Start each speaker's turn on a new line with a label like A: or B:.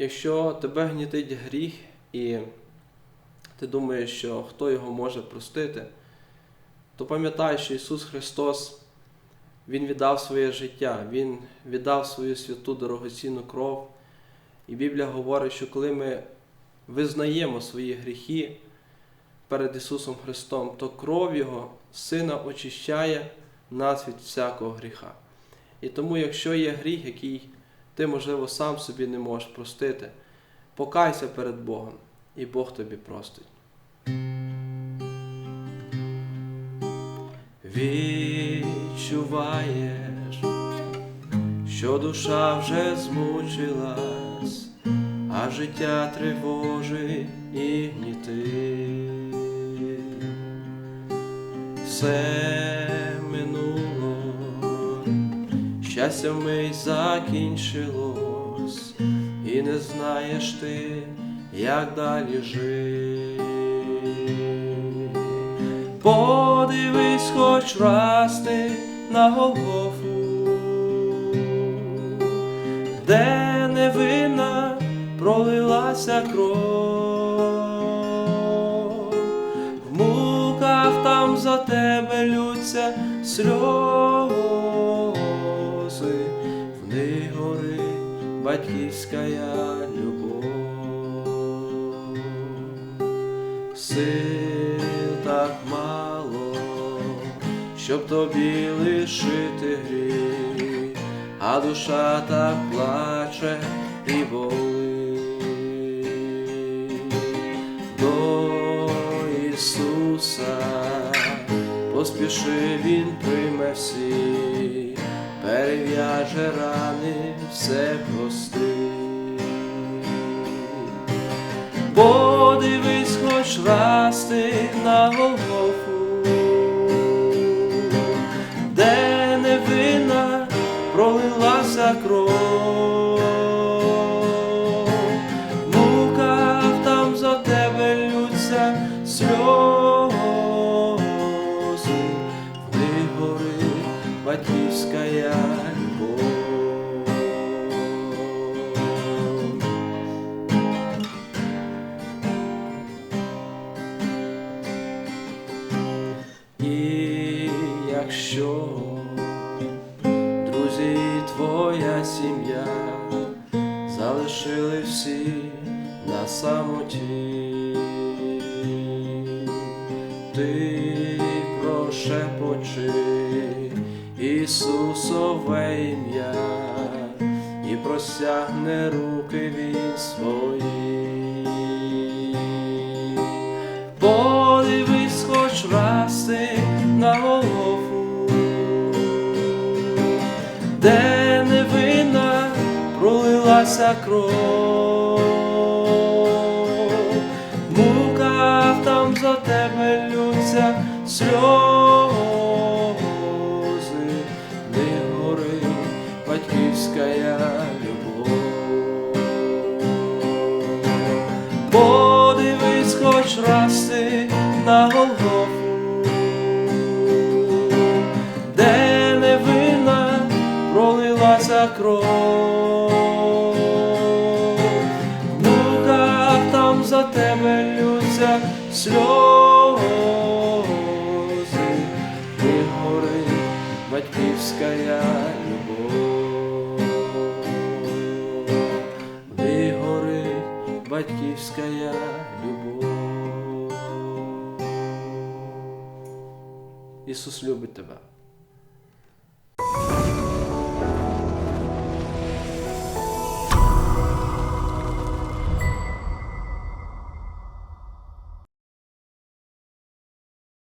A: Якщо тебе гнітить гріх і ти думаєш, що хто його може простити, то пам'ятай, що Ісус Христос, Він віддав своє життя, Він віддав свою святу дорогоцінну кров. І Біблія говорить, що коли ми визнаємо свої гріхи перед Ісусом Христом, то кров Його, Сина, очищає нас від всякого гріха. І тому, якщо є гріх, який ти, можливо, сам собі не можеш простити, покайся перед Богом, і Бог тобі простить. Відчуваєш, що душа вже змучилась, а життя тривожить і гнітить. Все щастя вмить закінчилось, і не знаєш ти, як далі жити. Подивись хоч раз ти на Голгофу, де невинна пролилася кров, в муках там за тебе лються сльози, батьківська любов. Сил так мало, щоб тобі лишити гріх, а душа так плаче і болить. До Ісуса поспіши, Він прийме всі, перев'яже рани, все прости. Подивись хоч раз ти на Голгофу, батьківська любов. І якщо друзі, твоя сім'я залишили всі на самоті, ти прошепочи Ісусове ім'я і простягне руки він свої. Подивись хоч раз ти на Голгофу, де невинна пролилася кров, в муках там за тебе лються сльози, Ти на Голгофу, де невинна пролилася кров, в муках там за тебе лються сльози, і горить батьківська любов. Батьківська Ісус любить тебе.